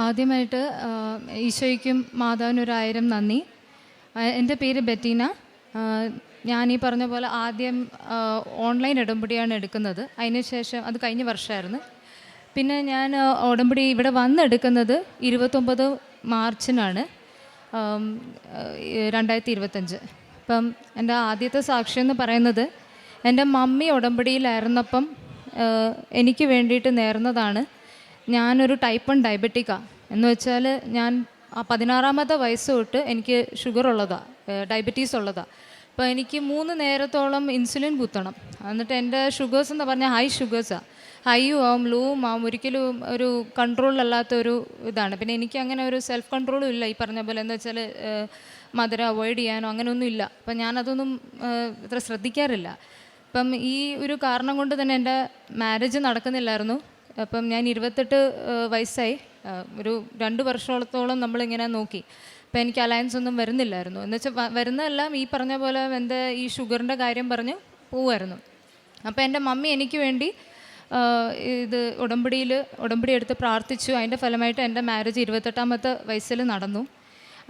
ആദ്യമായിട്ട് ഈശോയ്ക്കും മാതാവിനും ഒരു ആയിരം നന്ദി. എന്റെ പേര് ബെറ്റീന. ഞാൻ ഈ പറഞ്ഞ പോലെ ആദ്യം ഓൺലൈൻ ഉടമ്പടിയാണ് എടുക്കുന്നത്. അതിനുശേഷം അത് കഴിഞ്ഞ വർഷമായിരുന്നു. പിന്നെ ഞാൻ ഉടമ്പടി ഇവിടെ വന്നെടുക്കുന്നത് ഇരുപത്തൊമ്പത് മാർച്ചിനാണ്. രണ്ടായിരത്തി ഇരുപത്തഞ്ച് അപ്പം എന്റെ ആദ്യത്തെ സാക്ഷ്യം എന്ന് പറയുന്നത് എന്റെ മമ്മി ഉടമ്പടിയിലായിരുന്നപ്പം എനിക്ക് വേണ്ടിയിട്ട് നേർന്നതാണ്. ഞാനൊരു ടൈപ്പ് വൺ ഡയബറ്റിക്കാണ് എന്ന് വെച്ചാൽ ഞാൻ പതിനാറാമത്തെ വയസ്സ് തൊട്ട് എനിക്ക് ഷുഗർ ഉള്ളതാണ് ഡയബറ്റീസ് ഉള്ളതാണ് അപ്പോൾ എനിക്ക് മൂന്ന് നേരത്തോളം ഇൻസുലിൻ കുത്തണം. എന്നിട്ട് എന്റെ ഷുഗേഴ്സ് എന്ന് പറഞ്ഞാൽ ഹൈ ഷുഗേഴ്സാണ് ഹൈയും ആവും ലോവും ആവും ഒരിക്കലും ഒരു കൺട്രോളിലല്ലാത്ത ഒരു ഇതാണ്. പിന്നെ എനിക്ക് അങ്ങനെ ഒരു സെൽഫ് കൺട്രോളും ഇല്ല. ഈ പറഞ്ഞ പോലെ എന്ന് വെച്ചാൽ മധുരം അവോയ്ഡ് ചെയ്യാനോ അങ്ങനെയൊന്നും ഇല്ല. അപ്പം ഞാനതൊന്നും ഇത്ര ശ്രദ്ധിക്കാറില്ല. അപ്പം ഈ ഒരു കാരണം കൊണ്ട് തന്നെ എന്റെ മാരേജ് നടക്കുന്നില്ലായിരുന്നു. അപ്പം ഞാൻ ഇരുപത്തെട്ട് വയസ്സായി. ഒരു രണ്ട് വർഷത്തോളം നമ്മളിങ്ങനെ നോക്കി. അപ്പം എനിക്ക് അലയൻസ് ഒന്നും വരുന്നില്ലായിരുന്നു. എന്ന് വെച്ചാൽ വരുന്നതെല്ലാം ഈ പറഞ്ഞ പോലെ എന്റെ ഈ ഷുഗറിന്റെ കാര്യം പറഞ്ഞ് പോവുമായിരുന്നു അപ്പോൾ എന്റെ മമ്മി എനിക്ക് വേണ്ടി ഇത് ഉടമ്പടിയിൽ ഉടമ്പടി എടുത്ത് പ്രാർത്ഥിച്ചു. അതിന്റെ ഫലമായിട്ട് എന്റെ മാരേജ് ഇരുപത്തെട്ടാമത്തെ വയസ്സിൽ നടന്നു.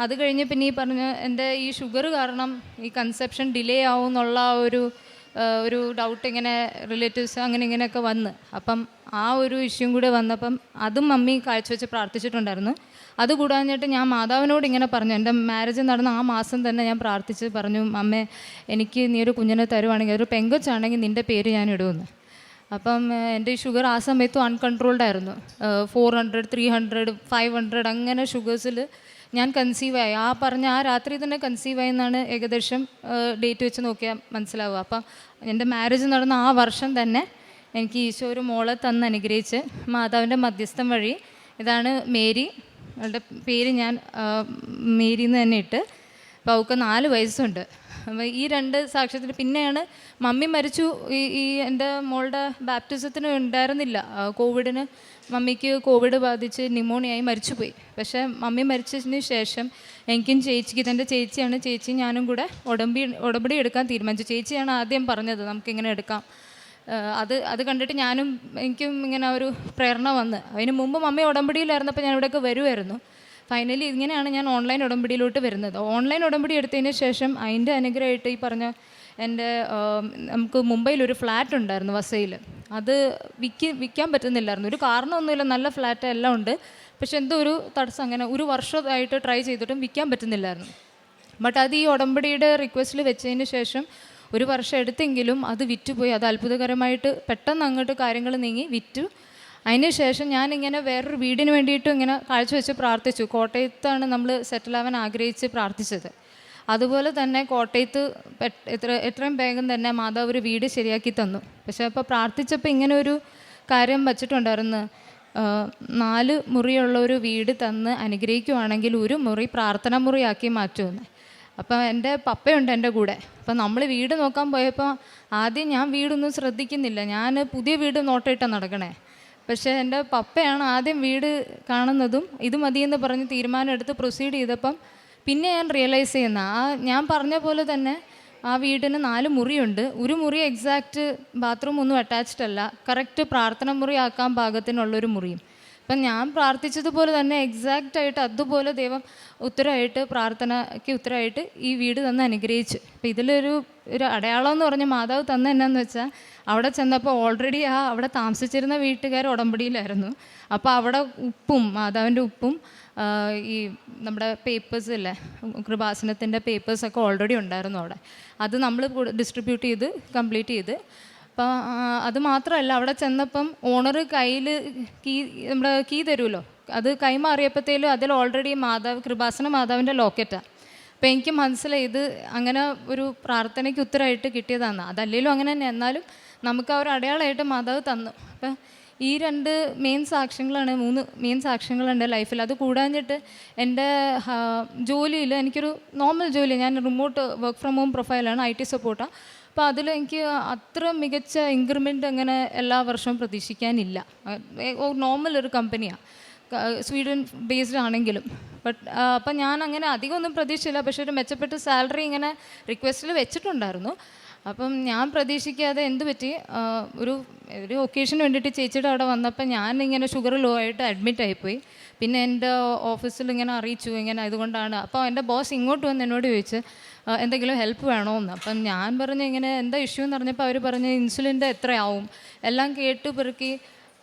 അത് കഴിഞ്ഞ് പിന്നെ ഈ പറഞ്ഞ എന്റെ ഈ ഷുഗർ കാരണം ഈ കൺസെപ്ഷൻ ഡിലേ ആവും എന്നുള്ള ഒരു ഒരു ഡൗട്ട് ഇങ്ങനെ റിലേറ്റീവ്സ് അങ്ങനെ ഇങ്ങനെയൊക്കെ വന്ന്. അപ്പം ആ ഒരു ഇഷ്യൂം കൂടെ വന്നപ്പം അതും മമ്മി കാഴ്ചവെച്ച് പ്രാർത്ഥിച്ചിട്ടുണ്ടായിരുന്നു. അത് കൂടാഞ്ഞിട്ട് ഞാൻ മാതാവിനോട് ഇങ്ങനെ പറഞ്ഞു. എന്റെ മാരേജ് നടന്ന ആ മാസം തന്നെ ഞാൻ പ്രാർത്ഥിച്ച് പറഞ്ഞു അമ്മേ എനിക്ക് നീ ഒരു കുഞ്ഞിനെ തരുവാണെങ്കിൽ ഒരു പെങ്കൊച്ചാണെങ്കിൽ നിന്റെ പേര് ഞാൻ ഇടുമെന്ന്. അപ്പം എന്റെ ഈ ഷുഗർ ആ സമയത്തും അൺകൺട്രോൾഡ് ആയിരുന്നു. Four hundred three hundred five hundred അങ്ങനെ ഷുഗേഴ്സിൽ ഞാൻ കൺസീവ് ആയി. ആ പറഞ്ഞ ആ രാത്രി തന്നെ കൺസീവ് ആയി എന്നാണ് ഏകദേശം ഡേറ്റ് വെച്ച് നോക്കിയാൽ മനസ്സിലാവുക. അപ്പം എന്റെ മാരേജ് നടന്ന ആ വർഷം തന്നെ എനിക്ക് ഈശോ ഒരു മോളെ തന്ന് അനുഗ്രഹിച്ച് മാതാവിന്റെ മധ്യസ്ഥം വഴി ഇതാണ് മേരി. അവളുടെ പേര് ഞാൻ മേരി എന്ന് തന്നെ ഇട്ട്. അപ്പോൾ അവൾക്ക് നാല് വയസ്സുണ്ട്. അപ്പോൾ ഈ രണ്ട് സാക്ഷ്യത്തിന് പിന്നെയാണ് മമ്മി മരിച്ചു. ഈ ഈ എന്റെ മോളുടെ ബാപ്റ്റിസത്തിന് ഉണ്ടായിരുന്നില്ല. കോവിഡിന് മമ്മിക്ക് കോവിഡ് ബാധിച്ച് ന്യൂമോണിയായി മരിച്ചുപോയി. പക്ഷേ മമ്മി മരിച്ചതിന് ശേഷം എനിക്കും ചേച്ചിക്ക് ഇതെന്റെ ചേച്ചിയാണ് ചേച്ചി ഞാനും കൂടെ ഉടമ്പി ഉടമ്പടി എടുക്കാൻ തീരുമാനിച്ചു. ചേച്ചിയാണ് ആദ്യം പറഞ്ഞത് നമുക്കിങ്ങനെ എടുക്കാം. അത് അത് കണ്ടിട്ട് ഞാനും എനിക്കും ഇങ്ങനെ ഒരു പ്രേരണ വന്ന്. അതിന് മുമ്പ് മമ്മി ഉടമ്പടിയിലായിരുന്നപ്പോൾ ഞാൻ ഇവിടെയൊക്കെ വരുമായിരുന്നു ഫൈനലി ഇങ്ങനെയാണ് ഞാൻ ഓൺലൈൻ ഉടമ്പടിയിലോട്ട് വരുന്നത്. ഓൺലൈൻ ഉടമ്പടി എടുത്തതിന് ശേഷം അതിന്റെ അനുഗ്രഹമായിട്ട് ഈ പറഞ്ഞ എന്റെ നമുക്ക് മുംബൈയിൽ ഒരു ഫ്ലാറ്റ് ഉണ്ടായിരുന്നു വസയിൽ. അത് വിൽക്കി വിൽക്കാൻ പറ്റുന്നില്ലായിരുന്നു. ഒരു കാരണമൊന്നുമില്ല നല്ല ഫ്ലാറ്റ് എല്ലാം ഉണ്ട്. പക്ഷെ എന്തോ ഒരു തടസ്സം അങ്ങനെ ഒരു വർഷമായിട്ട് ട്രൈ ചെയ്തിട്ടും വിൽക്കാൻ പറ്റുന്നില്ലായിരുന്നു. ബട്ട് അത് ഈ ഉടമ്പടിയുടെ റിക്വസ്റ്റിൽ വെച്ചതിന് ശേഷം ഒരു വർഷം എടുത്തെങ്കിലും അത് വിറ്റുപോയി. അത് അത്ഭുതകരമായിട്ട് പെട്ടെന്ന് അങ്ങോട്ട് കാര്യങ്ങൾ നീങ്ങി വിറ്റു. അതിന് ശേഷം ഞാനിങ്ങനെ വേറൊരു വീടിന് വേണ്ടിയിട്ടും ഇങ്ങനെ കാഴ്ചവെച്ച് പ്രാർത്ഥിച്ചു. കോട്ടയത്താണ് നമ്മൾ സെറ്റിൽ ആവാൻ ആഗ്രഹിച്ച് പ്രാർത്ഥിച്ചത്. അതുപോലെ തന്നെ കോട്ടയത്ത് എത്ര എത്രയും വേഗം തന്നെ മാതാവ് ഒരു വീട് ശരിയാക്കി തന്നു. പക്ഷേ അപ്പോൾ പ്രാർത്ഥിച്ചപ്പോൾ ഇങ്ങനെ ഒരു കാര്യം വച്ചിട്ടുണ്ടായിരുന്നു. നാല് മുറിയുള്ള ഒരു വീട് തന്ന് അനുഗ്രഹിക്കുവാണെങ്കിൽ ഒരു മുറി പ്രാർത്ഥന മുറിയാക്കി മാറ്റുമെന്ന്. അപ്പം എന്റെ പപ്പയുണ്ട് എന്റെ കൂടെ. അപ്പം നമ്മൾ വീട് നോക്കാൻ പോയപ്പോൾ ആദ്യം ഞാൻ വീടൊന്നും ശ്രദ്ധിക്കുന്നില്ല. ഞാൻ പുതിയ വീട് നോട്ടയിട്ടാണ് നടക്കണേ. പക്ഷേ എന്റെ പപ്പയാണ് ആദ്യം വീട് കാണുന്നതും ഇത് മതിയെന്ന് പറഞ്ഞ് തീരുമാനം എടുത്ത് പ്രൊസീഡ് ചെയ്തപ്പം പിന്നെ ഞാൻ റിയലൈസ് ചെയ്യുന്ന ആ ഞാൻ പറഞ്ഞ പോലെ തന്നെ ആ വീടിന് നാല് മുറിയുണ്ട്. ഒരു മുറി എക്സാക്റ്റ് ബാത്റൂം ഒന്നും അറ്റാച്ച്ഡ് അല്ല. കറക്റ്റ് പ്രാർത്ഥന മുറി ആക്കാൻ പാകത്തിനുള്ളൊരു മുറിയും. അപ്പം ഞാൻ പ്രാർത്ഥിച്ചതുപോലെ തന്നെ എക്സാക്റ്റ് ആയിട്ട് അതുപോലെ ദൈവം ഉത്തരമായിട്ട് പ്രാർത്ഥനയ്ക്ക് ഉത്തരമായിട്ട് ഈ വീട് തന്ന് അനുഗ്രഹിച്ചു. അപ്പം ഇതിലൊരു ഒരു അടയാളം എന്ന് പറഞ്ഞ മാതാവ് തന്ന എന്നാന്ന് വെച്ചാൽ അവിടെ ചെന്നപ്പോൾ ഓൾറെഡി ആ അവിടെ താമസിച്ചിരുന്ന വീട്ടുകാർ ഉടമ്പടിയിലായിരുന്നു. അപ്പോൾ അവിടെ ഉപ്പും മാതാവിന്റെ ഉപ്പും ഈ നമ്മുടെ പേപ്പേഴ്സ് ഇല്ലേ കൃപാസനത്തിന്റെ പേപ്പേഴ്സൊക്കെ ഓൾറെഡി ഉണ്ടായിരുന്നു അവിടെ. അത് നമ്മൾ ഡിസ്ട്രിബ്യൂട്ട് ചെയ്ത് കംപ്ലീറ്റ് ചെയ്ത്. അപ്പോൾ അത് മാത്രമല്ല അവിടെ ചെന്നപ്പം ഓണർ കയ്യിൽ കീ നമ്മുടെ കീ തരുമല്ലോ അത് കൈമാറിയപ്പോഴത്തേലും അതിൽ ഓൾറെഡി മാതാവ് കൃപാസന മാതാവിന്റെ ലോക്കറ്റാണ് അപ്പോൾ എനിക്ക് മനസ്സിലായി ഇത് അങ്ങനെ ഒരു പ്രാർത്ഥനയ്ക്ക് ഉത്തരമായിട്ട് കിട്ടിയതാണ് അതല്ലെങ്കിലും അങ്ങനെ തന്നെ എന്നാലും നമുക്ക് ആ ഒരു അടയാളമായിട്ട് മാതാവ് തന്നു. അപ്പം ഈ രണ്ട് മെയിൻ സാക്ഷ്യങ്ങളാണ് മൂന്ന് മെയിൻ സാക്ഷ്യങ്ങളുണ്ട് ലൈഫിൽ അത് കൂടാഞ്ഞിട്ട് എന്റെ ജോലിയിൽ എനിക്കൊരു നോർമൽ ജോലി ഞാൻ റിമോട്ട് വർക്ക് ഫ്രം ഹോം പ്രൊഫൈലാണ് ഐ ടി സപ്പോർട്ടാണ് അപ്പോൾ അതിൽ എനിക്ക് അത്ര മികച്ച ഇൻക്രിമെന്റ് അങ്ങനെ എല്ലാ വർഷവും പ്രതീക്ഷിക്കാനില്ല. നോർമൽ ഒരു കമ്പനിയാണ് സ്വീഡൻ ബേസ്ഡ് ആണെങ്കിലും. ബട്ട് അപ്പം ഞാൻ അങ്ങനെ അധികം ഒന്നും പ്രതീക്ഷിച്ചില്ല. പക്ഷേ ഒരു മെച്ചപ്പെട്ട സാലറി ഇങ്ങനെ റിക്വസ്റ്റിൽ വെച്ചിട്ടുണ്ടായിരുന്നു. അപ്പം ഞാൻ പ്രതീക്ഷിക്കാതെ എന്ത് പറ്റി? ഒരു ഒരു ഒക്കേഷന് വേണ്ടിയിട്ട് ചേച്ചിയുടെ അവിടെ വന്നപ്പോൾ ഞാൻ ഇങ്ങനെ ഷുഗർ ലോ ആയിട്ട് അഡ്മിറ്റ് ആയിപ്പോയി. പിന്നെ എന്റെ ഓഫീസിൽ ഇങ്ങനെ അറിയിച്ചു ഇങ്ങനെ അതുകൊണ്ടാണ് അപ്പോൾ എന്റെ ബോസ് ഇങ്ങോട്ട് വന്ന് എന്നോട് ചോദിച്ച് എന്തെങ്കിലും ഹെൽപ്പ് വേണോ എന്ന് അപ്പം ഞാൻ പറഞ്ഞു ഇങ്ങനെ എന്താ ഇഷ്യൂ എന്ന് പറഞ്ഞപ്പോൾ അവർ പറഞ്ഞു ഇൻസുലിന്റെ എത്രയാവും? എല്ലാം കേട്ട് പെറുക്കി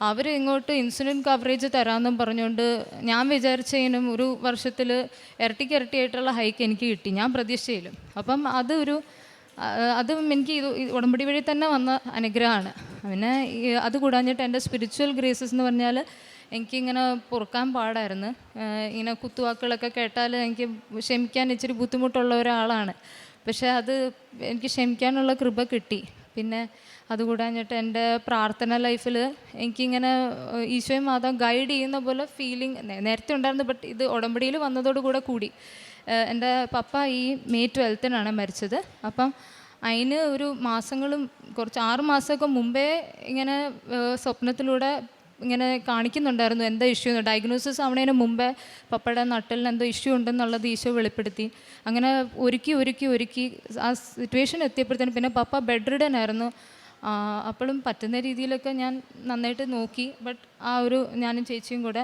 അവർ ഇങ്ങോട്ട് ഇൻസുലിൻ കവറേജ് തരാമെന്നും പറഞ്ഞുകൊണ്ട് ഞാൻ വിചാരിച്ചതിനും ഒരു വർഷത്തിൽ ഇരട്ടിക്ക് ഇരട്ടിയായിട്ടുള്ള ഹൈക്ക് എനിക്ക് കിട്ടി. ഞാൻ പ്രതീക്ഷയിലും അപ്പം അതൊരു അതും എനിക്ക് ഇത് ഉടമ്പടി വഴി തന്നെ വന്ന അനുഗ്രഹമാണ്. പിന്നെ അത് കൂടാഞ്ഞിട്ട് എന്റെ സ്പിരിച്വൽ ഗ്രേസസ് എന്ന് പറഞ്ഞാൽ എനിക്കിങ്ങനെ പൊറുക്കാൻ പാടായിരുന്നു. ഇങ്ങനെ കുത്തുവാക്കുകളൊക്കെ കേട്ടാൽ എനിക്ക് ക്ഷമിക്കാൻ ഇച്ചിരി ബുദ്ധിമുട്ടുള്ള ഒരാളാണ്. പക്ഷേ അത് എനിക്ക് ക്ഷമിക്കാനുള്ള കൃപ കിട്ടി. പിന്നെ അതുകൂടാഞ്ഞിട്ട് എന്റെ പ്രാർത്ഥന ലൈഫിൽ എനിക്കിങ്ങനെ ഈശോയും മാതാവും ഗൈഡ് ചെയ്യുന്ന പോലെ ഫീലിംഗ് നേരത്തെ ഉണ്ടായിരുന്നു ബട്ട് ഇത് ഉടമ്പടിയിൽ വന്നതോടുകൂടെ കൂടി. എന്റെ പപ്പ ഈ മെയ് ട്വൽത്തിനാണ് മരിച്ചത്. അപ്പം അതിന് ഒരു മാസങ്ങളും കുറച്ച് ആറ് മാസമൊക്കെ മുമ്പേ ഇങ്ങനെ സ്വപ്നത്തിലൂടെ ഇങ്ങനെ കാണിക്കുന്നുണ്ടായിരുന്നു എന്താ ഇഷ്യൂ എന്ന്. ഡയഗ്നോസിസ് ആവണതിന് മുമ്പേ പപ്പയുടെ നട്ടലിന് എന്തോ ഇഷ്യൂ ഉണ്ടെന്നുള്ളത് ഈശോ വെളിപ്പെടുത്തി. അങ്ങനെ ഒരുക്കി ഒരുക്കി ഒരുക്കി ആ സിറ്റുവേഷൻ എത്തിയപ്പോഴത്തേനും പിന്നെ പപ്പ ബെഡ് റിഡൻ ആയിരുന്നു. അപ്പോഴും പറ്റുന്ന രീതിയിലൊക്കെ ഞാൻ നന്നായിട്ട് നോക്കി. ബട്ട് ആ ഒരു ഞാനും ചേച്ചിയും കൂടെ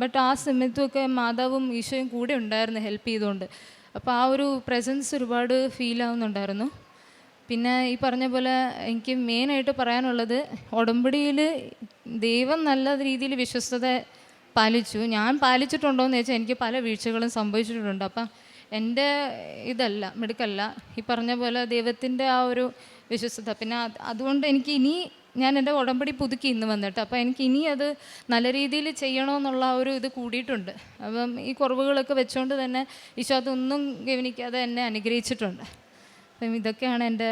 ബട്ട് ആ സമയത്തുമൊക്കെ മാതാവും ഈശോയും കൂടെ ഉണ്ടായിരുന്നു ഹെൽപ്പ് ചെയ്തുകൊണ്ട്. അപ്പോൾ ആ ഒരു പ്രസൻസ് ഒരുപാട് ഫീൽ ആവുന്നുണ്ടായിരുന്നു. പിന്നെ ഈ പറഞ്ഞ പോലെ എനിക്ക് മെയിനായിട്ട് പറയാനുള്ളത് ഉടമ്പടിയിൽ ദൈവം നല്ല രീതിയിൽ വിശ്വസ്തത പാലിച്ചു. ഞാൻ പാലിച്ചിട്ടുണ്ടോ എന്ന് ചോദിച്ചാൽ എനിക്ക് പല വീഴ്ചകളും സംഭവിച്ചിട്ടുണ്ട്. അപ്പം എന്റെ ഇതല്ല മിടുക്കല്ല. ഈ പറഞ്ഞ പോലെ ദൈവത്തിന്റെ ആ ഒരു വിശ്വസ്തത. പിന്നെ അത് അതുകൊണ്ട് എനിക്ക് ഇനി ഞാൻ എന്റെ ഉടമ്പടി പുതുക്കി ഇന്ന് വന്നിട്ട് അപ്പം എനിക്ക് ഇനി അത് നല്ല രീതിയിൽ ചെയ്യണമെന്നുള്ള ഒരു ഇത് കൂടിയിട്ടുണ്ട്. അപ്പം ഈ കുറവുകളൊക്കെ വെച്ചുകൊണ്ട് തന്നെ ഈശോ അതൊന്നും ഗവനിക്കാതെ എന്നെ അനുഗ്രഹിച്ചിട്ടുണ്ട്. അപ്പം ഇതൊക്കെയാണ് എന്റെ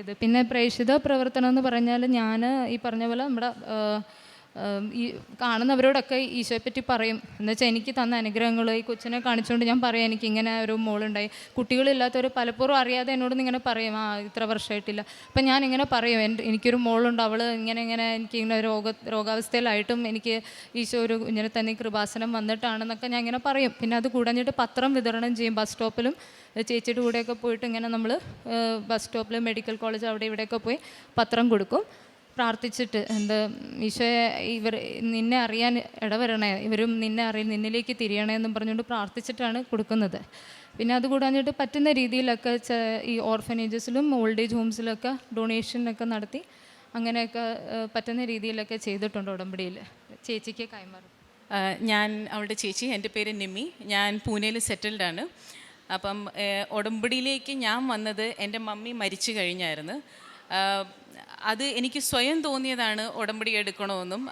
ഇത്. പിന്നെ പ്രേക്ഷിത പ്രവർത്തനം എന്ന് പറഞ്ഞാൽ ഞാൻ ഈ പറഞ്ഞ പോലെ നമ്മുടെ ഈ കാണുന്നവരോടൊക്കെ ഈശോയെ പറ്റി പറയും. എന്നുവെച്ചാൽ എനിക്ക് തന്ന അനുഗ്രഹങ്ങൾ ഈ കൊച്ചിനെ കാണിച്ചുകൊണ്ട് ഞാൻ പറയാം എനിക്ക് ഇങ്ങനെ ഒരു മോളുണ്ടായി. കുട്ടികളില്ലാത്തവർ പലപ്പോഴും അറിയാതെ എന്നോട് ഇങ്ങനെ പറയും ആ ഇത്ര വർഷമായിട്ടില്ല അപ്പം ഞാൻ ഇങ്ങനെ പറയും എന്റെ എനിക്കൊരു മോളുണ്ട് അവൾ ഇങ്ങനെ ഇങ്ങനെ എനിക്ക് ഇങ്ങനെ രോഗ രോഗാവസ്ഥയിലായിട്ടും എനിക്ക് ഈശോ ഒരു ഇങ്ങനെ തന്നെ കൃപാസനം വന്നിട്ടാണെന്നൊക്കെ ഞാൻ ഇങ്ങനെ പറയും. പിന്നെ അത് കൂടഞ്ഞിട്ട് പത്രം വിതരണം ചെയ്യും ബസ് സ്റ്റോപ്പിലും. ചേച്ചിയുടെ കൂടെയൊക്കെ പോയിട്ട് ഇങ്ങനെ നമ്മൾ ബസ് സ്റ്റോപ്പിൽ മെഡിക്കൽ കോളേജ് അവിടെ ഇവിടെയൊക്കെ പോയി പത്രം കൊടുക്കും. പ്രാർത്ഥിച്ചിട്ട് എന്ത് ഈശോയെ ഇവർ നിന്നെ അറിയാൻ ഇടവരണേ ഇവരും നിന്നെ അറിയാൻ നിന്നിലേക്ക് തിരിയണേ എന്നും പറഞ്ഞുകൊണ്ട് പ്രാർത്ഥിച്ചിട്ടാണ് കൊടുക്കുന്നത്. പിന്നെ അത് കൂടാഞ്ഞിട്ട് പറ്റുന്ന രീതിയിലൊക്കെ ഈ ഓർഫനേജസിലും ഓൾഡ് ഏജ് ഹോംസിലൊക്കെ ഡൊണേഷനൊക്കെ നടത്തി അങ്ങനെയൊക്കെ പറ്റുന്ന രീതിയിലൊക്കെ ചെയ്തിട്ടുണ്ട് ഉടമ്പടിയിൽ. ചേച്ചിക്ക് കൈമാറും. ഞാൻ അവളുടെ ചേച്ചി എന്റെ പേര് നിമ്മി ഞാൻ പൂനെയിൽ സെറ്റിൽഡ് ആണ്. അപ്പം ഉടമ്പടിയിലേക്ക് ഞാൻ വന്നത് എന്റെ മമ്മി മരിച്ചു കഴിഞ്ഞായിരുന്നു. അത് എനിക്ക് സ്വയം തോന്നിയതാണ് ഉടമ്പടി എടുക്കണമെന്നും.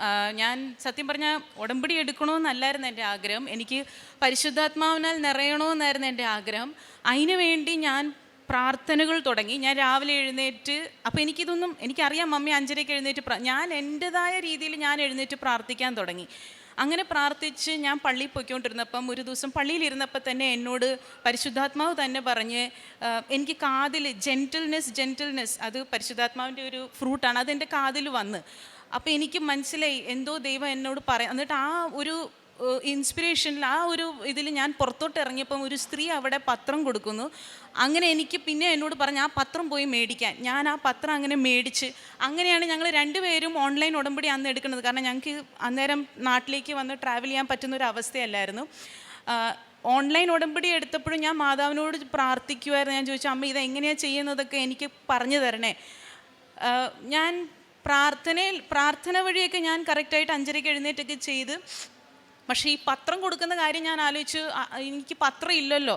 ഞാൻ സത്യം പറഞ്ഞാൽ ഉടമ്പടി എടുക്കണമെന്നല്ലായിരുന്നു എന്റെ ആഗ്രഹം. എനിക്ക് പരിശുദ്ധാത്മാവിനാൽ നിറയണമെന്നായിരുന്നു എന്റെ ആഗ്രഹം. അതിനു വേണ്ടി ഞാൻ പ്രാർത്ഥനകൾ തുടങ്ങി. ഞാൻ രാവിലെ എഴുന്നേറ്റ് അപ്പോൾ എനിക്കിതൊന്നും എനിക്കറിയാം മമ്മി അഞ്ചരയ്ക്ക് എഴുന്നേറ്റ് ഞാൻ എന്റെതായ രീതിയിൽ ഞാൻ എഴുന്നേറ്റ് പ്രാർത്ഥിക്കാൻ തുടങ്ങി. അങ്ങനെ പ്രാർത്ഥിച്ച് ഞാൻ പള്ളിയിൽ പോയിക്കൊണ്ടിരുന്നപ്പം ഒരു ദിവസം പള്ളിയിലിരുന്നപ്പോൾ തന്നെ എന്നോട് പരിശുദ്ധാത്മാവ് തന്നെ പറഞ്ഞ് എനിക്ക് കാതിൽ ജെന്റിൽനെസ് ജെന്റിൽനെസ് അത് പരിശുദ്ധാത്മാവിന്റെ ഒരു ഫ്രൂട്ടാണ് അതെന്റെ കാതിൽ വന്ന്. അപ്പോൾ എനിക്ക് മനസ്സിലായി എന്തോ ദൈവം എന്നോട് പറയാം എന്നിട്ട് ആ ഒരു ഇൻസ്പിറേഷനിൽ ആ ഒരു ഇതിൽ ഞാൻ പുറത്തോട്ട് ഇറങ്ങിയപ്പം ഒരു സ്ത്രീ അവിടെ പത്രം കൊടുക്കുന്നു. അങ്ങനെ എനിക്ക് പിന്നെ എന്നോട് പറഞ്ഞ് ആ പത്രം പോയി മേടിക്കാൻ. ഞാൻ ആ പത്രം അങ്ങനെ മേടിച്ച് അങ്ങനെയാണ് ഞങ്ങൾ രണ്ടുപേരും ഓൺലൈൻ ഉടമ്പടി അന്ന് എടുക്കുന്നത്. കാരണം ഞങ്ങൾക്ക് അന്നേരം നാട്ടിലേക്ക് വന്ന് ട്രാവൽ ചെയ്യാൻ പറ്റുന്ന ഒരു അവസ്ഥയല്ലായിരുന്നു. ഓൺലൈൻ ഉടമ്പടി എടുത്തപ്പോഴും ഞാൻ മാതാവിനോട് പ്രാർത്ഥിക്കുമായിരുന്നു ഞാൻ ചോദിച്ചു അമ്മ ഇത് എങ്ങനെയാണ് ചെയ്യുന്നതൊക്കെ എനിക്ക് പറഞ്ഞു തരണേ. ഞാൻ പ്രാർത്ഥനയിൽ പ്രാർത്ഥന വഴിയൊക്കെ ഞാൻ കറക്റ്റായിട്ട് അഞ്ചരയ്ക്ക് എഴുന്നേറ്റൊക്കെ ചെയ്ത് പക്ഷേ ഈ പത്രം കൊടുക്കുന്ന കാര്യം ഞാൻ ആലോചിച്ച് എനിക്ക് പത്രം ഇല്ലല്ലോ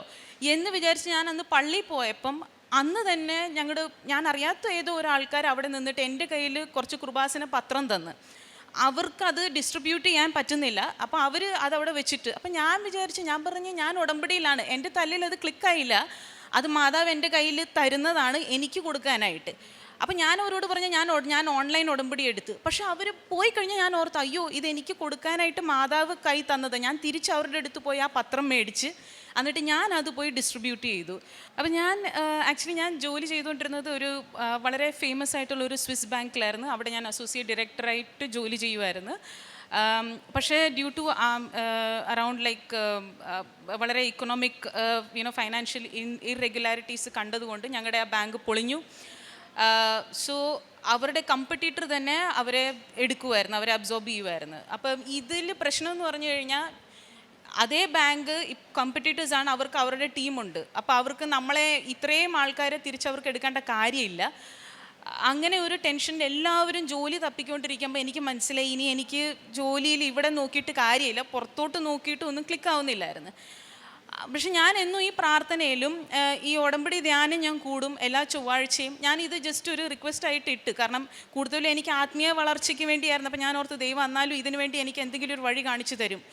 എന്ന് വിചാരിച്ച് ഞാൻ അന്ന് പള്ളിയിൽ പോയപ്പം അന്ന് തന്നെ ഞങ്ങളുടെ ഞാൻ അറിയാത്ത ഏതോ ഒരാൾക്കാർ അവിടെ നിന്നിട്ട് എന്റെ കയ്യിൽ കുറച്ച് കുർബാസിന് പത്രം തന്ന്. അവർക്കത് ഡിസ്ട്രിബ്യൂട്ട് ചെയ്യാൻ പറ്റുന്നില്ല. അപ്പോൾ അവർ അതവിടെ വെച്ചിട്ട് അപ്പം ഞാൻ വിചാരിച്ചു ഞാൻ പറഞ്ഞ് ഞാൻ ഉടമ്പടിയിലാണ്. എന്റെ തല്ലിൽ അത് ക്ലിക്കായില്ല അത് മാതാവ് എന്റെ കയ്യിൽ തരുന്നതാണ് എനിക്ക് കൊടുക്കാനായിട്ട്. അപ്പം ഞാൻ അവരോട് പറഞ്ഞ ഞാൻ ഞാൻ ഓൺലൈൻ ഉടമ്പടി എടുത്ത്. പക്ഷെ അവർ പോയി കഴിഞ്ഞാൽ ഞാൻ ഓർത്ത് അയ്യോ ഇത് എനിക്ക് കൊടുക്കാനായിട്ട് മാതാവ് കൈ തന്നത്. ഞാൻ തിരിച്ച് അവരുടെ അടുത്ത് പോയി ആ പത്രം മേടിച്ച് എന്നിട്ട് ഞാൻ അത് പോയി ഡിസ്ട്രിബ്യൂട്ട് ചെയ്തു. അപ്പം ഞാൻ ആക്ച്വലി ഞാൻ ജോലി ചെയ്തുകൊണ്ടിരുന്നത് ഒരു വളരെ ഫേമസ് ആയിട്ടുള്ള ഒരു സ്വിസ് ബാങ്കിലായിരുന്നു അവിടെ ഞാൻ അസോസിയേറ്റ് ഡയറക്ടറായിട്ട് ജോലി ചെയ്യുമായിരുന്നു പക്ഷേ ഡ്യൂ ടു അറൗണ്ട് ലൈക്ക് വളരെ economic you know financial in irregularities കണ്ടതുകൊണ്ട് ഞങ്ങളുടെ ആ ബാങ്ക് പൊളിഞ്ഞു. സോ അവരുടെ കമ്പറ്റീറ്റർ തന്നെ അവരെ എടുക്കുമായിരുന്നു അവരെ അബ്സോർബ് ചെയ്യുമായിരുന്നു അപ്പം ഇതിൽ പ്രശ്നം എന്ന് പറഞ്ഞു കഴിഞ്ഞാൽ അതേ ബാങ്ക് കോമ്പറ്റീറ്റേഴ്സ് ആണ് അവർക്ക് അവരുടെ ടീമുണ്ട് അപ്പോൾ അവർക്ക് നമ്മളെ ഇത്രയും ആൾക്കാരെ തിരിച്ചവർക്ക് എടുക്കേണ്ട കാര്യമില്ല. അങ്ങനെ ഒരു ടെൻഷനിൽ എല്ലാവരും ജോലി തപ്പിക്കൊണ്ടിരിക്കുമ്പോൾ എനിക്ക് മനസ്സിലായി ഇനി എനിക്ക് ജോലിയിൽ ഇവിടെ നോക്കിയിട്ട് കാര്യമില്ല പുറത്തോട്ട് നോക്കിയിട്ട് ഒന്നും ക്ലിക്ക് ആവുന്നില്ലായിരുന്നു. പക്ഷെ ഞാൻ എന്നും ഈ പ്രാർത്ഥനയിലും ഈ ഉടമ്പടി ധ്യാനം ഞാൻ കൂടും എല്ലാ ചൊവ്വാഴ്ചയും. ഞാൻ ഇത് ജസ്റ്റ് ഒരു റിക്വസ്റ്റ് ആയിട്ട് ഇട്ട്. കാരണം കൂടുതലും എനിക്ക് ആത്മീയ വളർച്ചയ്ക്ക് വേണ്ടിയായിരുന്നു. അപ്പോൾ ഞാൻ ഓർത്ത് ദൈവം എന്നാലും ഇതിനു വേണ്ടി എനിക്ക് എന്തെങ്കിലും ഒരു വഴി കാണിച്ചു തരും.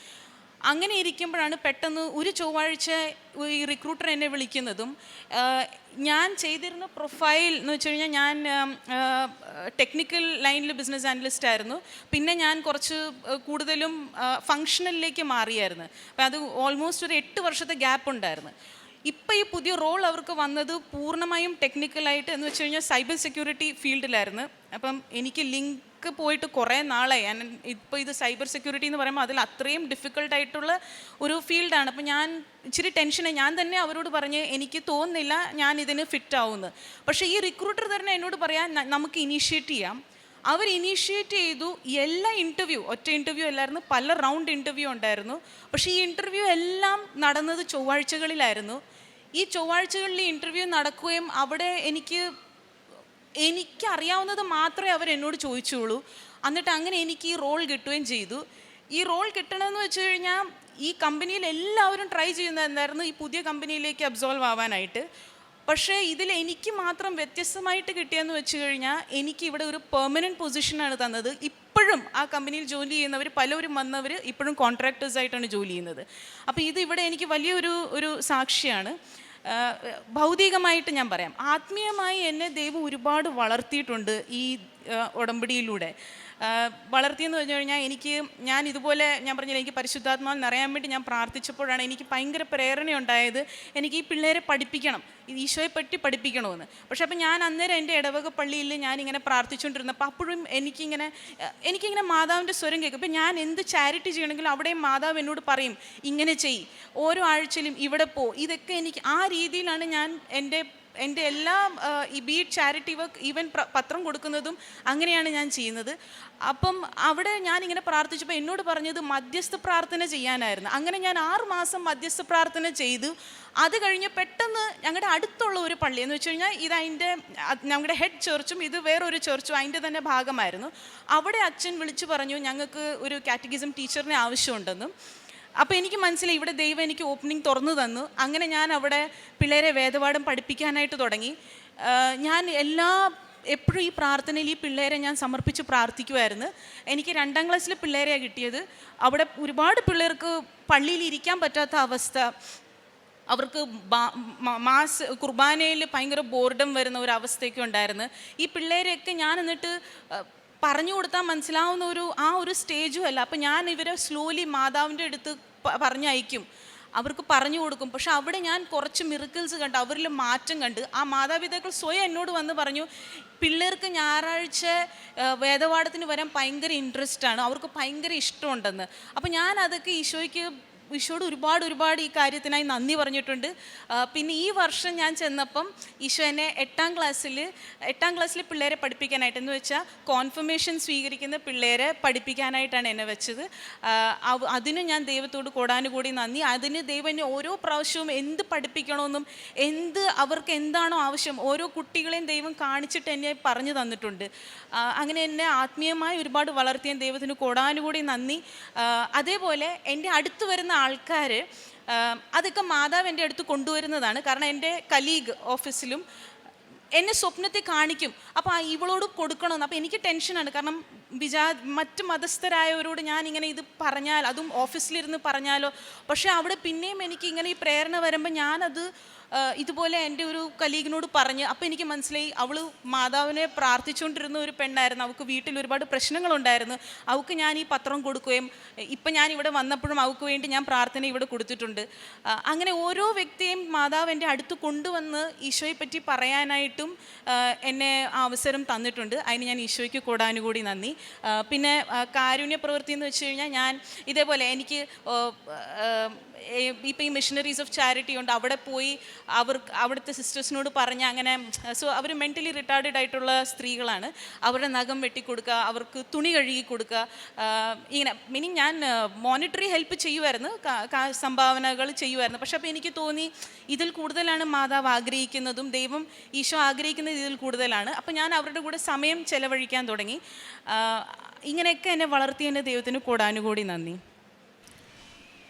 അങ്ങനെ ഇരിക്കുമ്പോഴാണ് പെട്ടെന്ന് ഒരു ചൊവ്വാഴ്ച ഈ റിക്രൂട്ടർ എന്നെ വിളിക്കുന്നതും ഞാൻ ചെയ്തിരുന്ന പ്രൊഫൈൽ എന്ന് വെച്ച് കഴിഞ്ഞാൽ ഞാൻ ടെക്നിക്കൽ ലൈനിൽ ബിസിനസ് ആനലിസ്റ്റ് ആയിരുന്നു. പിന്നെ ഞാൻ കുറച്ച് കൂടുതലും ഫങ്ഷണലിലേക്ക് മാറിയായിരുന്നു. അപ്പം അത് ഓൾമോസ്റ്റ് ഒരു എട്ട് വർഷത്തെ ഗ്യാപ്പ് ഉണ്ടായിരുന്നു. ഇപ്പം ഈ പുതിയ റോൾ അവർക്ക് വന്നത് പൂർണമായും ടെക്നിക്കലായിട്ട് എന്ന് വെച്ച് കഴിഞ്ഞാൽ സൈബർ സെക്യൂരിറ്റി ഫീൽഡിലായിരുന്നു അപ്പം എനിക്ക് ലിങ്ക് പോയിട്ട് കുറേ നാളായി. ഇപ്പോൾ ഇത് സൈബർ സെക്യൂരിറ്റി എന്ന് പറയുമ്പോൾ അതിൽ അത്രയും ഡിഫിക്കൽട്ടായിട്ടുള്ള ഒരു ഫീൽഡാണ് അപ്പോൾ ഞാൻ ഇച്ചിരി ടെൻഷനായി ഞാൻ തന്നെ അവരോട് പറഞ്ഞ് എനിക്ക് തോന്നുന്നില്ല ഞാൻ ഇതിന് ഫിറ്റ് ആവുമെന്ന് പക്ഷേ ഈ റിക്രൂട്ടർ തന്നെ എന്നോട് പറയാൻ നമുക്ക് ഇനീഷ്യേറ്റ് ചെയ്യാം. അവർ ഇനീഷ്യേറ്റ് ചെയ്തു. എല്ലാ ഇന്റർവ്യൂ ഒറ്റ ഇന്റർവ്യൂ അല്ലായിരുന്നു പല റൗണ്ട് ഇന്റർവ്യൂ ഉണ്ടായിരുന്നു. പക്ഷേ ഈ ഇന്റർവ്യൂ എല്ലാം നടന്നത് ചൊവ്വാഴ്ചകളിലായിരുന്നു. ഈ ചൊവ്വാഴ്ചകളിൽ ഇന്റർവ്യൂ നടക്കുകയും അവിടെ എനിക്ക് എനിക്കറിയാവുന്നത് മാത്രമേ അവർ എന്നോട് ചോദിച്ചുള്ളൂ. എന്നിട്ട് അങ്ങനെ എനിക്ക് ഈ റോൾ കിട്ടുകയും ചെയ്തു. ഈ റോൾ കിട്ടണമെന്ന് വെച്ച് കഴിഞ്ഞാൽ ഈ കമ്പനിയിൽ എല്ലാവരും ട്രൈ ചെയ്യുന്നതെന്നായിരുന്നു ഈ പുതിയ കമ്പനിയിലേക്ക് അബ്സോൾവ് ആവാനായിട്ട്. പക്ഷേ ഇതിൽ എനിക്ക് മാത്രം വ്യത്യസ്തമായിട്ട് കിട്ടിയെന്ന് വെച്ച് കഴിഞ്ഞാൽ എനിക്ക് ഇവിടെ ഒരു പെർമനന്റ് പൊസിഷനാണ് തന്നത്. ഇപ്പോഴും ആ കമ്പനിയിൽ ജോലി ചെയ്യുന്നവർ പലരും വന്നവർ ഇപ്പോഴും കോൺട്രാക്ടേഴ്സ് ആയിട്ടാണ് ജോലി ചെയ്യുന്നത്. അപ്പോൾ ഇത് ഇവിടെ എനിക്ക് വലിയൊരു ഒരു സാക്ഷിയാണ്. ഭൗതികമായിട്ട് ഞാൻ പറയാം. ആത്മീയമായി എന്നെ ദൈവം ഒരുപാട് വളർത്തിയിട്ടുണ്ട് ഈ ഉടമ്പടിയിലൂടെ. വളർത്തിയെന്ന് പറഞ്ഞു കഴിഞ്ഞാൽ എനിക്ക് ഞാൻ ഇതുപോലെ ഞാൻ പറഞ്ഞില്ല എനിക്ക് പരിശുദ്ധാത്മാവ് നിറയാൻ വേണ്ടി ഞാൻ പ്രാർത്ഥിച്ചപ്പോഴാണ് എനിക്ക് ഭയങ്കര പ്രേരണയുണ്ടായത് എനിക്ക് ഈ പിള്ളേരെ പഠിപ്പിക്കണം. ഈശോയെ പറ്റി പഠിപ്പിക്കണമെന്ന്. പക്ഷെ അപ്പം ഞാൻ അന്നേരം എന്റെ ഇടവക പള്ളിയിൽ ഞാനിങ്ങനെ പ്രാർത്ഥിച്ചുകൊണ്ടിരുന്നപ്പോൾ അപ്പോഴും എനിക്കിങ്ങനെ എനിക്കിങ്ങനെ മാതാവിന്റെ സ്വരം കേൾക്കും. അപ്പം ഞാൻ എന്ത് ചാരിറ്റി ചെയ്യണമെങ്കിലും അവിടെയും മാതാവ് എന്നോട് പറയും ഇങ്ങനെ ചെയ് ഓരോ ആഴ്ചയിലും ഇവിടെ പോ. ഇതൊക്കെ എനിക്ക് ആ രീതിയിലാണ് ഞാൻ എന്റെ എന്റെ എല്ലാ ഈ ബീറ്റ് ചാരിറ്റി വർക്ക് ഈവൻ പത്രം കൊടുക്കുന്നതും അങ്ങനെയാണ് ഞാൻ ചെയ്യുന്നത്. അപ്പം അവിടെ ഞാൻ ഇങ്ങനെ പ്രാർത്ഥിച്ചപ്പോൾ എന്നോട് പറഞ്ഞത് മധ്യസ്ഥ പ്രാർത്ഥന ചെയ്യാനായിരുന്നു. അങ്ങനെ ഞാൻ ആറ് മാസം മധ്യസ്ഥ പ്രാർത്ഥന ചെയ്തു. അത് കഴിഞ്ഞ് പെട്ടെന്ന് ഞങ്ങളുടെ അടുത്തുള്ള ഒരു പള്ളി എന്ന് വെച്ച് കഴിഞ്ഞാൽ ഇത് അതിന്റെ ഞങ്ങളുടെ ഹെഡ് ചർച്ചും ഇത് വേറൊരു ചർച്ചും അതിന്റെ തന്നെ ഭാഗമായിരുന്നു. അവിടെ അച്ഛൻ വിളിച്ചു പറഞ്ഞു ഞങ്ങൾക്ക് ഒരു കാറ്റഗിസം ടീച്ചറിനെ ആവശ്യമുണ്ടെന്നും. അപ്പോൾ എനിക്ക് മനസ്സിലായി ഇവിടെ ദൈവം എനിക്ക് ഓപ്പണിംഗ് തുറന്നു തന്നു. അങ്ങനെ ഞാൻ അവിടെ പിള്ളേരെ വേദപാഠം പഠിപ്പിക്കാനായിട്ട് തുടങ്ങി. ഞാൻ എല്ലാ എപ്പോഴും ഈ പ്രാർത്ഥനയിൽ ഈ പിള്ളേരെ ഞാൻ സമർപ്പിച്ച് പ്രാർത്ഥിക്കുമായിരുന്നു എനിക്ക് രണ്ടാം ക്ലാസ്സിലെ പിള്ളേരെയാണ് കിട്ടിയത്. അവിടെ ഒരുപാട് പിള്ളേർക്ക് പള്ളിയിൽ ഇരിക്കാൻ പറ്റാത്ത അവസ്ഥ. അവർക്ക് മാസ് കുർബാനയിൽ ഭയങ്കര ബോർഡം വരുന്ന ഒരു അവസ്ഥയൊക്കെ ഉണ്ടായിരുന്നു. ഈ പിള്ളേരെയൊക്കെ ഞാൻ എന്നിട്ട് പറഞ്ഞു കൊടുത്താൽ മനസ്സിലാവുന്ന ഒരു ആ ഒരു സ്റ്റേജും അല്ല. അപ്പം ഞാൻ ഇവരെ സ്ലോലി മാതാവിന്റെ അടുത്ത് പറഞ്ഞയക്കും അവർക്ക് പറഞ്ഞു കൊടുക്കും. പക്ഷെ അവിടെ ഞാൻ കുറച്ച് മിറിക്കിൾസ് കണ്ട് അവരിൽ മാറ്റം കണ്ട് ആ മാതാപിതാക്കൾ സ്വയം എന്നോട് വന്ന് പറഞ്ഞു പിള്ളേർക്ക് ഞായറാഴ്ച വേദപാഠത്തിന് വരാൻ ഭയങ്കര ഇൻട്രസ്റ്റ് ആണ്. അവർക്ക് ഭയങ്കര ഇഷ്ടമുണ്ടെന്ന്. അപ്പം ഞാൻ അതൊക്കെ ഈശോയ്ക്ക് ഈശോയോട് ഒരുപാട് ഒരുപാട് ഈ കാര്യത്തിനായി നന്ദി പറഞ്ഞിട്ടുണ്ട്. പിന്നെ ഈ വർഷം ഞാൻ ചെന്നപ്പം ഈശോ എന്നെ എട്ടാം ക്ലാസ്സിൽ എട്ടാം ക്ലാസ്സിൽ പിള്ളേരെ പഠിപ്പിക്കാനായിട്ട് എന്ന് വെച്ചാൽ കോൺഫർമേഷൻ സ്വീകരിക്കുന്ന പിള്ളേരെ പഠിപ്പിക്കാനായിട്ടാണ് എന്നെ വെച്ചത്. അതിന് ഞാൻ ദൈവത്തോട് കൂടാനുകൂടി നന്ദി. അതിന് ദൈവം എന്നെ ഓരോ പ്രാവശ്യവും എന്ത് പഠിപ്പിക്കണമെന്നും എന്ത് അവർക്ക് എന്താണോ ആവശ്യം ഓരോ കുട്ടികളെയും ദൈവം കാണിച്ചിട്ട് എന്നെ പറഞ്ഞു തന്നിട്ടുണ്ട്. അങ്ങനെ എന്നെ ആത്മീയമായി ഒരുപാട് വളർത്തിയ ദൈവത്തിന് കൂടാനുകൂടി നന്ദി. അതേപോലെ എന്റെ അടുത്ത് വരുന്ന ആൾക്കാർ അതൊക്കെ മാതാവ് എന്റെ അടുത്ത് കൊണ്ടുവരുന്നതാണ്. കാരണം എന്റെ കലീഗ് ഓഫീസിലും എന്നെ സ്വപ്നത്തെ കാണിക്കും. അപ്പോൾ ഇവളോട് കൊടുക്കണമെന്ന്. അപ്പോൾ എനിക്ക് ടെൻഷനാണ്. കാരണം വിചാ മറ്റ് മതസ്ഥരായവരോട് ഞാൻ ഇങ്ങനെ ഇത് പറഞ്ഞാൽ അതും ഓഫീസിലിരുന്ന് പറഞ്ഞാലോ? പക്ഷേ അവിടെ പിന്നെയും എനിക്ക് ഇങ്ങനെ ഈ പ്രേരണ വരുമ്പോൾ ഞാനത് ഇതുപോലെ എന്റെ ഒരു കലീഗിനോട് പറഞ്ഞ് അപ്പോൾ എനിക്ക് മനസ്സിലായി അവൾ മാതാവിനെ പ്രാർത്ഥിച്ചുകൊണ്ടിരുന്ന ഒരു പെണ്ണായിരുന്നു. അവൾക്ക് വീട്ടിൽ ഒരുപാട് പ്രശ്നങ്ങളുണ്ടായിരുന്നു. അവൾക്ക് ഞാൻ ഈ പത്രം കൊടുക്കുകയും ഇപ്പം ഞാൻ ഇവിടെ വന്നപ്പോഴും അവൾക്ക് വേണ്ടി ഞാൻ പ്രാർത്ഥന ഇവിടെ കൊടുത്തിട്ടുണ്ട്. അങ്ങനെ ഓരോ വ്യക്തിയെയും മാതാവ് എന്റെ അടുത്ത് കൊണ്ടുവന്ന് ഈശോയെ പറ്റി പറയാനായിട്ടും എന്നെ ആ അവസരം തന്നിട്ടുണ്ട്. അതിന് ഞാൻ ഈശോയ്ക്ക് കൂടാനുകൂടി നന്ദി. പിന്നെ കാരുണ്യ പ്രവൃത്തി എന്ന് വെച്ച് കഴിഞ്ഞാൽ ഞാൻ ഇതേപോലെ എനിക്ക് ഇപ്പം ഈ മിഷനറീസ് ഓഫ് ചാരിറ്റി ഉണ്ട്. അവിടെ പോയി അവർ അവിടുത്തെ സിസ്റ്റേഴ്സിനോട് പറഞ്ഞ് അങ്ങനെ സോ അവർ മെന്റലി റിട്ടാർഡഡ് ആയിട്ടുള്ള സ്ത്രീകളാണ്. അവരുടെ നഖം വെട്ടിക്കൊടുക്കുക അവർക്ക് തുണി കഴുകി കൊടുക്കുക ഇങ്ങനെ. മീനിങ് ഞാൻ മോണിറ്ററി ഹെൽപ്പ് ചെയ്യുമായിരുന്നു സംഭാവനകൾ ചെയ്യുമായിരുന്നു പക്ഷെ അപ്പോൾ എനിക്ക് തോന്നി ഇതിൽ കൂടുതലാണ് മാതാവ് ആഗ്രഹിക്കുന്നതും ദൈവം ഈശോ ആഗ്രഹിക്കുന്നത് ഇതിൽ കൂടുതലാണ്. അപ്പോൾ ഞാൻ അവരുടെ കൂടെ സമയം ചെലവഴിക്കാൻ തുടങ്ങി. ഇങ്ങനെയൊക്കെ എന്നെ വളർത്തിയതിന്റെ ദൈവത്തിന് കൂടാനുകൂടി നന്ദി.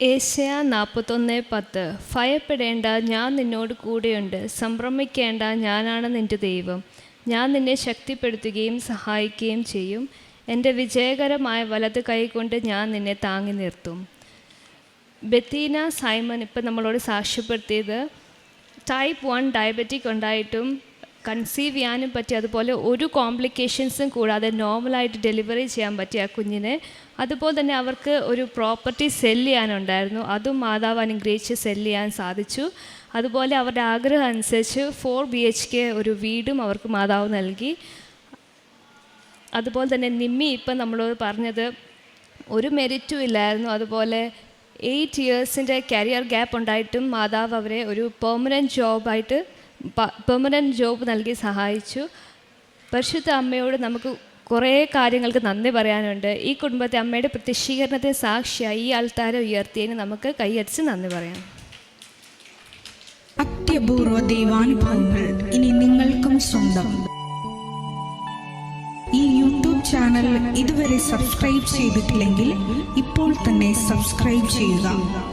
ഏഷ്യ നാൽപ്പത്തൊന്ന് പത്ത്. ഭയപ്പെടേണ്ട ഞാൻ നിന്നോട് കൂടെയുണ്ട്. സംഭ്രമിക്കേണ്ട ഞാനാണ് നിന്റെ ദൈവം. ഞാൻ നിന്നെ ശക്തിപ്പെടുത്തുകയും സഹായിക്കുകയും ചെയ്യും. എന്റെ വിജയകരമായ വലത് കൈകൊണ്ട് ഞാൻ നിന്നെ താങ്ങി നിർത്തും. ബെത്തീന സൈമൺ ഇപ്പം നമ്മളോട് സാക്ഷ്യപ്പെടുത്തിയത് ടൈപ്പ് വൺ ഡയബറ്റിക് ഉണ്ടായിട്ടും കൺസീവ് ചെയ്യാനും പറ്റി അതുപോലെ ഒരു കോംപ്ലിക്കേഷൻസും കൂടാതെ നോർമലായിട്ട് ഡെലിവറി ചെയ്യാൻ പറ്റിയ ആ കുഞ്ഞിനെ അതുപോലെ തന്നെ അവർക്ക് ഒരു പ്രോപ്പർട്ടി സെൽ ചെയ്യാനുണ്ടായിരുന്നു. അതും മാതാവ് അനുഗ്രഹിച്ച് സെൽ ചെയ്യാൻ സാധിച്ചു. അതുപോലെ അവരുടെ ആഗ്രഹം അനുസരിച്ച് ഫോർ ബി എച്ച് കെ ഒരു വീടും അവർക്ക് മാതാവ് നൽകി. അതുപോലെ തന്നെ നിമ്മി ഇപ്പം നമ്മളോട് പറഞ്ഞത് ഒരു മെറിറ്റും ഇല്ലായിരുന്നു. അതുപോലെ എയ്റ്റ് ഇയേഴ്സിന്റെ കരിയർ ഗ്യാപ്പ് ഉണ്ടായിട്ടും മാതാവ് അവരെ ഒരു പെർമനന്റ് ജോബായിട്ട് പെർമനന്റ് ജോബ് നൽകി സഹായിച്ചു. പരിശുദ്ധ അമ്മയോട് നമുക്ക് കുറേ കാര്യങ്ങൾക്ക് നന്ദി പറയാനുണ്ട്. ഈ കുടുംബത്തെ അമ്മയുടെ പ്രത്യക്ഷീകരണത്തെ സാക്ഷിയായി ഈ ആൾത്താരെ ഉയർത്തിയതിന് നമുക്ക് കൈയടിച്ച് നന്ദി പറയാം. അത്യപൂർവ ദൈവാനുഭവങ്ങൾ ഇനി നിങ്ങൾക്കും സ്വന്തം. ഈ യൂട്യൂബ് ചാനൽ ഇതുവരെ സബ്സ്ക്രൈബ് ചെയ്തിട്ടില്ലെങ്കിൽ ഇപ്പോൾ തന്നെ സബ്സ്ക്രൈബ് ചെയ്യുക.